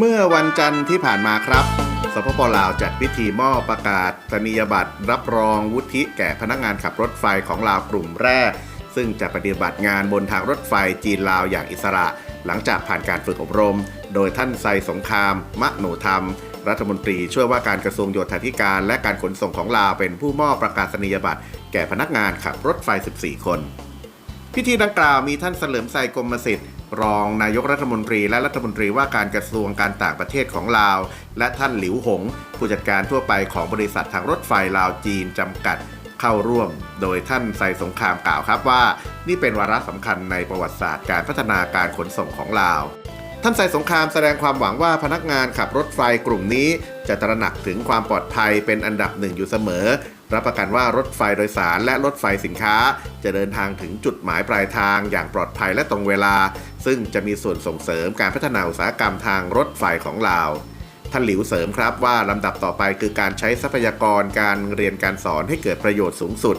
เมื่อวันจันทร์ที่ผ่านมาครับ สปปลาวจัดพิธีมอบประกาศนียบัตรรับรองวุฒิแก่พนักงานขับรถไฟของลาวกลุ่มแรก ซึ่งจะปฏิบัติงานบนทางรถไฟจีนลาวอย่างอิสระ หลังจากผ่านการฝึกอบรม โดยท่านไซสงคราม มะโนธรรม รัฐมนตรีช่วยว่าการกระทรวงโยธาธิการและการขนส่งของลาวเป็นผู้มอบประกาศนียบัตรแก่พนักงานขับรถไฟ 14 คน พิธีดังกล่าวมีท่านเสลิมไซกรมสิทธิ์ รองนายกรัฐมนตรีและรัฐมนตรีว่าการกระทรวงการต่างประเทศของลาว และท่านหลิวหง ผู้จัดการทั่วไปของบริษัททางรถไฟลาวจีนจำกัดเข้าร่วม โดยท่านไซสงครามกล่าวครับว่า นี่เป็นวาระสำคัญในประวัติศาสตร์การพัฒนาการขนส่งของลาวท่านไซสงครามแสดงความหวังว่าพนักงานขับรถไฟกลุ่มนี้ จะตระหนักถึงความปลอดภัยเป็นอันดับหนึ่งอยู่เสมอ รับประกันว่ารถไฟโดยสารและรถไฟสินค้า จะเดินทางถึงจุดหมายปลายทางอย่างปลอดภัยและตรงเวลา ซึ่งจะมีส่วนส่งเสริมการพัฒนาอุตสาหกรรมทางรถไฟของลาวท่านหลิวเสริมครับว่าลำดับต่อไปคือการใช้ทรัพยากรการเรียนการสอนให้เกิดประโยชน์สูงสุด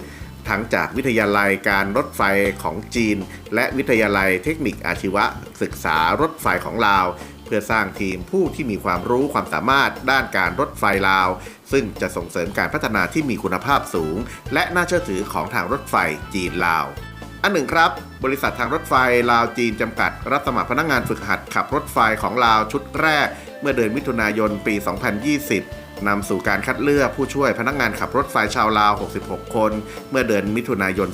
ทั้งจากวิทยาลัยการรถไฟของจีน และวิทยาลัยเทคนิคอาชีวศึกษารถไฟของลาว เพื่อสร้างทีมผู้ที่มีความรู้ความสามารถด้านการรถไฟลาว ซึ่งจะส่งเสริมการพัฒนาที่มีคุณภาพสูง และน่าเชื่อถือของทางรถไฟจีนลาวอันหนึ่งครับ บริษัททางรถไฟลาวจีนจำกัด รับสมัครพนักงานฝึกหัดขับรถไฟของลาวชุดแรก เมื่อเดือนมิถุนายนปี 2020 นำสู่การคัดเลือกผู้ช่วยพนักงานขับรถไฟชาวลาว 66 คน เมื่อเดือนมิถุนายน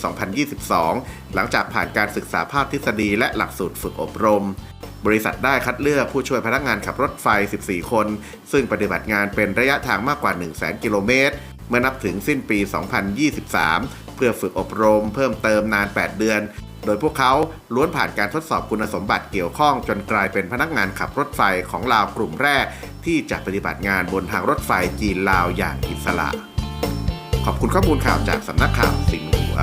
2022 หลังจากผ่านการศึกษาภาคทฤษฎีและหลักสูตรฝึกอบรม บริษัทได้คัดเลือกผู้ช่วยพนักงานขับรถไฟ 14 คน ซึ่งปฏิบัติงานเป็นระยะทางมากกว่า 100,000 กิโลเมตร เมื่อนับถึงสิ้นปี 2023 เพื่อฝึกอบรม เพิ่มเติมนาน 8 เดือนโดยพวกเขาล้วนผ่านการทดสอบคุณสมบัติเกี่ยวข้องจนกลายเป็นพนักงานขับรถไฟของลาวกลุ่มแรก ที่จะปฏิบัติงานบนทางรถไฟจีนลาวอย่างอิสระ ขอบคุณข้อมูลข่าวจากสำนักข่าวสิงห์หัว